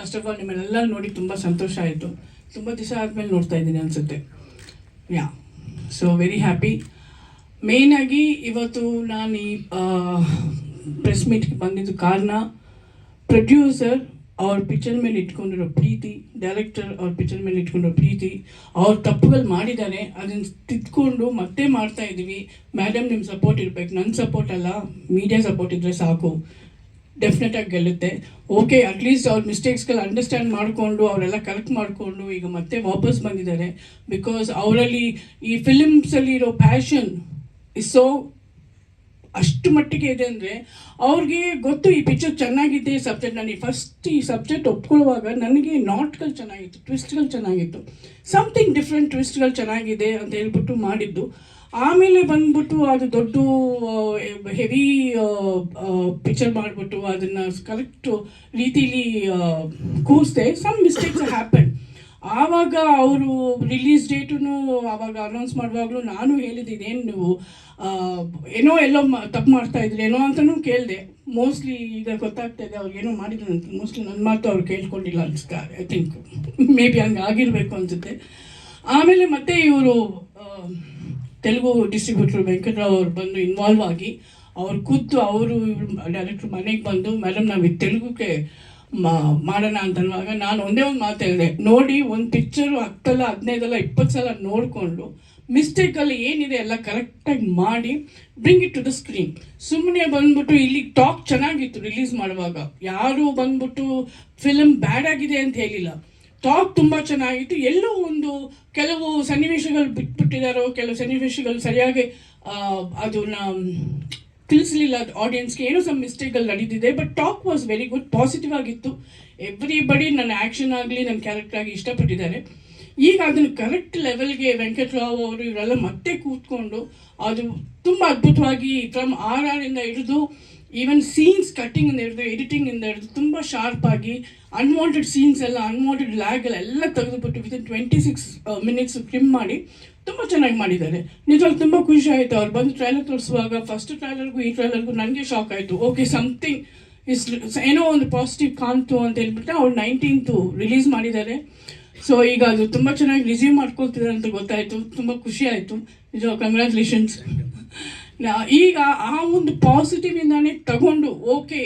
First of all ನಿಮ್ಮನ್ನೆಲ್ಲ ನೋಡಿ ತುಂಬ ಸಂತೋಷ ಆಯಿತು. ತುಂಬ ದಿವಸ ಆದಮೇಲೆ ನೋಡ್ತಾ ಇದ್ದೀನಿ ಅನಿಸುತ್ತೆ. ಯಾ ಸೊ ವೆರಿ ಹ್ಯಾಪಿ ಮೇಯ್ನಾಗಿ ಇವತ್ತು ನಾನು ಈ ಪ್ರೆಸ್ ಮೀಟ್ಗೆ ಬಂದಿದ್ದು ಕಾರಣ ಪ್ರೊಡ್ಯೂಸರ್ ಅವ್ರ ಪಿಕ್ಚರ್ ಮೇಲೆ ಇಟ್ಕೊಂಡಿರೋ ಪ್ರೀತಿ ಡೈರೆಕ್ಟರ್ ಅವ್ರ ಪಿಕ್ಚರ್ ಮೇಲೆ ಇಟ್ಕೊಂಡಿರೋ ಪ್ರೀತಿ, ಅವ್ರ ತಪ್ಪುಗಳು ಮಾಡಿದ್ದಾರೆ. ಅದನ್ನು ತಿದ್ಕೊಂಡು ಮತ್ತೆ ಮಾಡ್ತಾ ಇದ್ದೀವಿ ಮೇಡಮ್ ನಿಮ್ಮ ಸಪೋರ್ಟ್ ಇರಬೇಕು. ನನ್ನ ಸಪೋರ್ಟ್ ಅಲ್ಲ. ಮೀಡಿಯಾ ಸಪೋರ್ಟ್ ಇದ್ದರೆ ಸಾಕು. ಡೆಫಿನೆಟ್ ಆಗಿ ಗೆಲ್ಲುತ್ತೆ. ಓಕೆ ಅಟ್ಲೀಸ್ಟ್ ಅವ್ರ ಮಿಸ್ಟೇಕ್ಸ್ಗಳು ಅಂಡರ್ಸ್ಟ್ಯಾಂಡ್ ಮಾಡಿಕೊಂಡು, ಅವರೆಲ್ಲ ಕರೆಕ್ಟ್ ಮಾಡಿಕೊಂಡು ಈಗ ಮತ್ತೆ ವಾಪಸ್ ಬಂದಿದ್ದಾರೆ. ಬಿಕಾಸ್ ಅವರಲ್ಲಿ ಈ ಫಿಲಿಮ್ಸಲ್ಲಿ ಇರೋ ಪ್ಯಾಷನ್ ಇಸ್ ಸೋ ಅಷ್ಟು ಮಟ್ಟಿಗೆ ಇದೆ ಅಂದರೆ ಅವ್ರಿಗೆ ಗೊತ್ತು ಈ ಪಿಕ್ಚರ್ ಚೆನ್ನಾಗಿದೆ ಈ ಸಬ್ಜೆಕ್ಟ್ ನನಗೆ ಫಸ್ಟ್ ಈ ಸಬ್ಜೆಕ್ಟ್ ಒಪ್ಕೊಳ್ಳುವಾಗ ನನಗೆ ನಾಟ್ಗಳು ಚೆನ್ನಾಗಿತ್ತು ಟ್ವಿಸ್ಟ್ಗಳು ಚೆನ್ನಾಗಿತ್ತು. ಸಮಥಿಂಗ್ ಡಿಫ್ರೆಂಟ್ ಟ್ವಿಸ್ಟ್ಗಳು ಚೆನ್ನಾಗಿದೆ ಅಂತ ಹೇಳ್ಬಿಟ್ಟು ಮಾಡಿದ್ದು. ಆಮೇಲೆ ಬಂದ್ಬಿಟ್ಟು ಅದು ದೊಡ್ಡ ಹೆವಿ ಪಿಕ್ಚರ್ ಮಾಡಿಬಿಟ್ಟು ಅದನ್ನು ಕರೆಕ್ಟ್ ರೀತಿಲಿ ಕೂರಿಸ್ದೆ ಸಮ್ ಮಿಸ್ಟೇಕ್ಸ್ ಹ್ಯಾಪನ್ ಆವಾಗ ಅವರು ರಿಲೀಸ್ ಡೇಟು ಆವಾಗ ಅನೌನ್ಸ್ ಮಾಡುವಾಗಲೂ ನಾನು ಹೇಳಿದ್ದೆ ಇದೇನು ನೀವು ಏನೋ ಎಲ್ಲೋ ತಪ್ಪು ಮಾಡ್ತಾ ಇದ್ರಿ, ಏನೋ ಅಂತಲೂ ಕೇಳಿದೆ. ಮೋಸ್ಟ್ಲಿ ಈಗ ಗೊತ್ತಾಗ್ತಾ ಇದೆ ಅವ್ರು ಏನೋ ಮಾಡಿದ್ರು ಅಂತ. ಮೋಸ್ಟ್ಲಿ ನನ್ನ ಮಾತು ಅವ್ರು ಕೇಳ್ಕೊಂಡಿಲ್ಲ ಅನ್ಸ್ತಾ ಐ ಥಿಂಕ್ ಮೇ ಬಿ ಹಂಗೆ ಆಗಿರಬೇಕು ಅನಿಸುತ್ತೆ. ಆಮೇಲೆ ಮತ್ತೆ ಇವರು ತೆಲುಗು ಡಿಸ್ಟ್ರಿಬ್ಯೂಟರ್ ವೆಂಕಟರಾವ್ ಅವ್ರು ಬಂದು ಇನ್ವಾಲ್ವ್ ಆಗಿ ಅವ್ರು ಕೂತು ಅವರು ಡೈರೆಕ್ಟ್ರ್ ಮನೆಗೆ ಬಂದು ಮೇಡಮ್ ನಾವು ತೆಲುಗುಗೆ ಮಾ- ಮಾಡೋಣ ಅನ್ವಾಗ ನಾನು ಒಂದೇ ಒಂದು ಮಾತು ಹೇಳಿದೆ, ನೋಡಿ ಒಂದು ಪಿಕ್ಚರು ಹತ್ತಲ್ಲ, ಹದಿನೈದಲ್ಲ, ಇಪ್ಪತ್ತು ಸಲ ನೋಡಿಕೊಂಡು ಮಿಸ್ಟೇಕಲ್ಲಿ ಏನಿದೆ ಎಲ್ಲ ಕರೆಕ್ಟಾಗಿ ಮಾಡಿ bring it to the screen ಸುಮ್ಮನೆ ಬಂದ್ಬಿಟ್ಟು ಇಲ್ಲಿ ಟಾಕ್ ಚೆನ್ನಾಗಿತ್ತು ರಿಲೀಸ್ ಮಾಡುವಾಗ. ಯಾರು ಬಂದ್ಬಿಟ್ಟು ಫಿಲಮ್ ಬ್ಯಾಡ್ ಆಗಿದೆ ಅಂತ ಹೇಳಿಲ್ಲ. ಟಾಕ್ ತುಂಬ ಚೆನ್ನಾಗಿತ್ತು. ಎಲ್ಲೋ ಒಂದು ಕೆಲವು ಸನ್ನಿವೇಶಗಳು ಬಿಟ್ಬಿಟ್ಟಿದ್ದಾರೋ ಕೆಲವು ಸನ್ನಿವೇಶಗಳು ಸರಿಯಾಗಿ ಅದನ್ನ ತಿಳಿಸ್ಲಿಲ್ಲ ಆಡಿಯನ್ಸ್ಗೆ ಏನೋ ಸಮ್ ಮಿಸ್ಟೇಕಲ್ಲಿ ನಡೀತಿದೆ but talk was very good positive ಆಗಿತ್ತು. ಎವ್ರಿಬಡಿ ನನ್ನ ಆ್ಯಕ್ಷನ್ ಆಗಲಿ, ನನ್ನ ಕ್ಯಾರೆಕ್ಟರ್ ಆಗಿ ಇಷ್ಟಪಟ್ಟಿದ್ದಾರೆ. ಈಗ ಅದನ್ನು ಕರೆಕ್ಟ್ ಲೆವೆಲ್ಗೆ ವೆಂಕಟರಾವ್ ಅವರು ಇವರೆಲ್ಲ ಮತ್ತೆ ಕೂತ್ಕೊಂಡು ಅದು ತುಂಬ ಅದ್ಭುತವಾಗಿ ಫ್ರಮ್ ಆರ್ ಆರ್ ಇಂದ ಹಿಡಿದು ಈವನ್ ಸೀನ್ಸ್ ಕಟ್ಟಿಂಗ್ ಇಂದ ಹಿಡಿದು ಎಡಿಟಿಂಗ್ ಇಂದ ಹಿಡಿದು ತುಂಬ ಶಾರ್ಪ್ ಆಗಿ ಅನ್ವಾಂಟೆಡ್ ಸೀನ್ಸ್ ಎಲ್ಲ ಅನ್ವಾಂಟೆಡ್ ಲ್ಯಾಗ್ ಎಲ್ಲ ತೆಗೆದುಬಿಟ್ಟು within twenty six minutes trim ಮಾಡಿ ತುಂಬ ಚೆನ್ನಾಗಿ ಮಾಡಿದ್ದಾರೆ. ನಿಜವಾಗಿ ತುಂಬ ಖುಷಿ ಆಯಿತು. ಅವ್ರು ಬಂದು ಟ್ರೈಲರ್ ತೋರಿಸುವಾಗ ಫಸ್ಟ್ ಟ್ರೈಲರ್ಗೂ ಈ ಟ್ರೈಲರ್ಗೂ ನನಗೆ ಶಾಕ್ ಆಯಿತು. ಓಕೆ ಸಮಥಿಂಗ್ ಇಸ್ ಏನೋ ಒಂದು ಪಾಸಿಟಿವ್ ಕಾಣ್ತು ಅಂತ ಹೇಳ್ಬಿಟ್ಟು ಅವ್ರು ನೈನ್ಟೀನ್ತು ರಿಲೀಸ್ ಮಾಡಿದ್ದಾರೆ. ಸೊ ಈಗ ಅದು ತುಂಬ ಚೆನ್ನಾಗಿ ರಿಸೀವ್ ಮಾಡ್ಕೊಳ್ತಿದ್ದಾರೆ ಅಂತ ಗೊತ್ತಾಯಿತು. ತುಂಬ ಖುಷಿ ಆಯಿತು. ನಿಜ ಕಂಗ್ರ್ಯಾಚುಲೇಷನ್ಸ್ ಈಗ ಆ ಒಂದು ಪಾಸಿಟಿವ್ ಇಂದಾನೆ ತಗೊಂಡು ಓಕೆ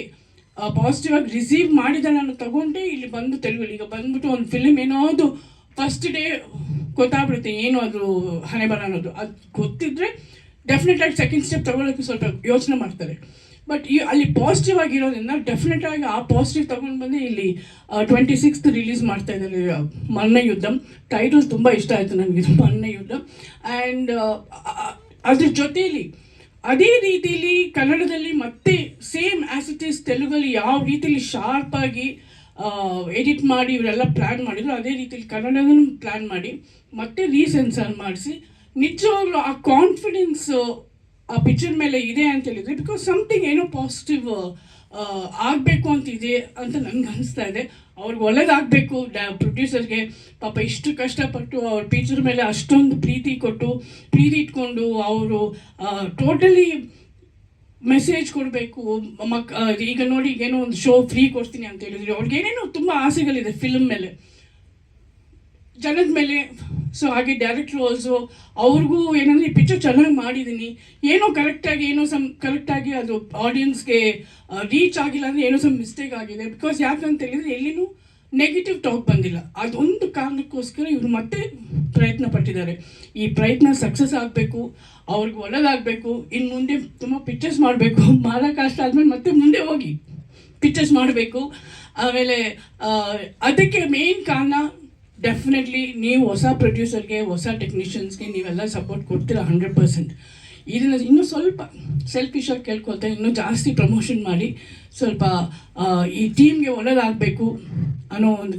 ಪಾಸಿಟಿವ್ ಆಗಿ ರಿಸೀವ್ ಮಾಡಿದ ನಾನು ತಗೊಂಡೆ ಇಲ್ಲಿ ಬಂದು ತೆಲುಗು. ಈಗ ಬಂದ್ಬಿಟ್ಟು ಒಂದು ಫಿಲ್ಮ್ ಏನೋ ಅದು ಫಸ್ಟ್ ಡೇ ಗೊತ್ತಾಗ್ಬಿಡುತ್ತೆ, ಏನು ಅದು ಹಣೆ ಬರ ಅನ್ನೋದು. ಅದು ಗೊತ್ತಿದ್ರೆ ಡೆಫಿನೆಟ್ ಆಗಿ ಸೆಕೆಂಡ್ ಸ್ಟೆಪ್ ತಗೊಳ್ಳೋಕ್ಕೆ ಸ್ವಲ್ಪ ಯೋಚನೆ ಮಾಡ್ತಾರೆ. ಬಟ್ ಈ ಅಲ್ಲಿ ಪಾಸಿಟಿವ್ ಆಗಿರೋದ್ರಿಂದ ಡೆಫಿನೆಟ್ ಆಗಿ ಆ ಪಾಸಿಟಿವ್ ತಗೊಂಡು ಬಂದು ಇಲ್ಲಿ ಟ್ವೆಂಟಿ ಸಿಕ್ಸ್ತ್ ರಿಲೀಸ್ ಮಾಡ್ತಾ ಇದ್ದಾರೆ ಮನ್ನ ಯುದ್ಧಂ. ಟೈಟಲ್ ತುಂಬ ಇಷ್ಟ ಆಯಿತು ನನಗೆ, ಮನ್ನ ಯುದ್ಧ. ಆ್ಯಂಡ್ ಅದ್ರ ಜೊತೆಯಲ್ಲಿ ಅದೇ ರೀತಿಯಲ್ಲಿ ಕನ್ನಡದಲ್ಲಿ ಮತ್ತೆ ಸೇಮ್ ಆ್ಯಸ್ ಇಟ್ ಈಸ್ ತೆಲುಗಲ್ಲಿ ಯಾವ ರೀತಿಯಲ್ಲಿ ಶಾರ್ಪ್ ಆಗಿ ಎಡಿಟ್ ಮಾಡಿ ಇವರೆಲ್ಲ ಪ್ಲ್ಯಾನ್ ಮಾಡಿದ್ರು. ಅದೇ ರೀತಿಯಲ್ಲಿ ಕನ್ನಡದನ್ನು ಪ್ಲ್ಯಾನ್ ಮಾಡಿ, ಮತ್ತೆ ರೀಸೆನ್ಸರ್ ಮಾಡಿಸಿ. ನಿಜವಾಗ್ಲೂ ಆ ಕಾನ್ಫಿಡೆನ್ಸ್ ಆ ಪಿಕ್ಚರ್ ಮೇಲೆ ಇದೆ ಅಂತ ಹೇಳಿದ್ರೆ ಬಿಕಾಸ್ ಸಮಥಿಂಗ್ ಏನೋ ಪಾಸಿಟಿವ್ ಆಗಬೇಕು ಅಂತ ಇದೆ ಅಂತ ನನಗೆ ಅನಿಸ್ತಾ ಇದೆ. ಅವ್ರಿಗೆ ಒಳ್ಳೇದಾಗಬೇಕು. ಪ್ರೊಡ್ಯೂಸರ್ಗೆ ಪಾಪ ಇಷ್ಟು ಕಷ್ಟಪಟ್ಟು ಅವ್ರ ಪಿಕ್ಚರ್ ಮೇಲೆ ಅಷ್ಟೊಂದು ಪ್ರೀತಿ ಕೊಟ್ಟು, ಪ್ರೀತಿ ಇಟ್ಕೊಂಡು ಅವರು ಟೋಟಲಿ ಮೆಸೇಜ್ ಕೊಡಬೇಕು. ಮಕ್ ಈಗ ನೋಡಿ, ಏನೋ ಒಂದು ಶೋ ಫ್ರೀ ಕೊಡ್ತೀನಿ ಅಂತ ಹೇಳಿದ್ರು ಅವ್ರಿಗೆ ಏನೇನೋ ತುಂಬ ಆಸೆಗಳಿದೆ ಫಿಲ್ಮ್ ಮೇಲೆ. ಜನದ ಮೇಲೆ ಸೊ ಹಾಗೆ ಡೈರೆಕ್ಟ್ರು ಆಲ್ಸೋ ಅವ್ರಿಗೂ ಏನಂದರೆ ಈ ಪಿಕ್ಚರ್ ಚೆನ್ನಾಗಿ ಮಾಡಿದ್ದೀನಿ ಏನೋ ಕರೆಕ್ಟಾಗಿ ಏನೋ ಸಮ್ ಕರೆಕ್ಟಾಗಿ ಅದು ಆಡಿಯನ್ಸ್ಗೆ ರೀಚ್ ಆಗಿಲ್ಲ ಅಂದರೆ ಏನೋ ಸಮ್ ಮಿಸ್ಟೇಕ್ ಆಗಿದೆ. ಬಿಕಾಸ್ ಯಾಕಂತ ಹೇಳಿದರೆ ಎಲ್ಲಿನೂ ನೆಗೆಟಿವ್ ಟಾಕ್ ಬಂದಿಲ್ಲ. ಅದೊಂದು ಕಾರಣಕ್ಕೋಸ್ಕರ ಇವರು ಮತ್ತೆ ಪ್ರಯತ್ನ ಪಟ್ಟಿದ್ದಾರೆ. ಈ ಪ್ರಯತ್ನ ಸಕ್ಸಸ್ ಆಗಬೇಕು, ಅವ್ರಿಗೆ ಒಳ್ಳೇದಾಗಬೇಕು ಇನ್ನು ಮುಂದೆ ತುಂಬ ಪಿಕ್ಚರ್ಸ್ ಮಾಡಬೇಕು ಮಾಡೋಕ್ಕಷ್ಟ ಆದಮೇಲೆ ಮತ್ತೆ ಮುಂದೆ ಹೋಗಿ ಪಿಕ್ಚರ್ಸ್ ಮಾಡಬೇಕು. ಆಮೇಲೆ ಅದಕ್ಕೆ ಮೇನ್ ಕಾರಣ ಡೆಫಿನೆಟ್ಲಿ ನೀವು ಹೊಸ ಪ್ರೊಡ್ಯೂಸರ್ಗೆ ಹೊಸ ಟೆಕ್ನಿಷಿಯನ್ಸ್ಗೆ ನೀವೆಲ್ಲ ಸಪೋರ್ಟ್ ಕೊಡ್ತೀರ ಹಂಡ್ರೆಡ್ ಪರ್ಸೆಂಟ್ ಇದನ್ನು ಇನ್ನೂ ಸ್ವಲ್ಪ ಸೆಲ್ಫಿಶಾಗಿ ಕೇಳ್ಕೊಳ್ತಾ ಇನ್ನೂ ಜಾಸ್ತಿ ಪ್ರಮೋಷನ್ ಮಾಡಿ ಸ್ವಲ್ಪ ಈ ಟೀಮ್ಗೆ ಒಳ್ಳೇದಾಗಬೇಕು ಅನ್ನೋ ಒಂದು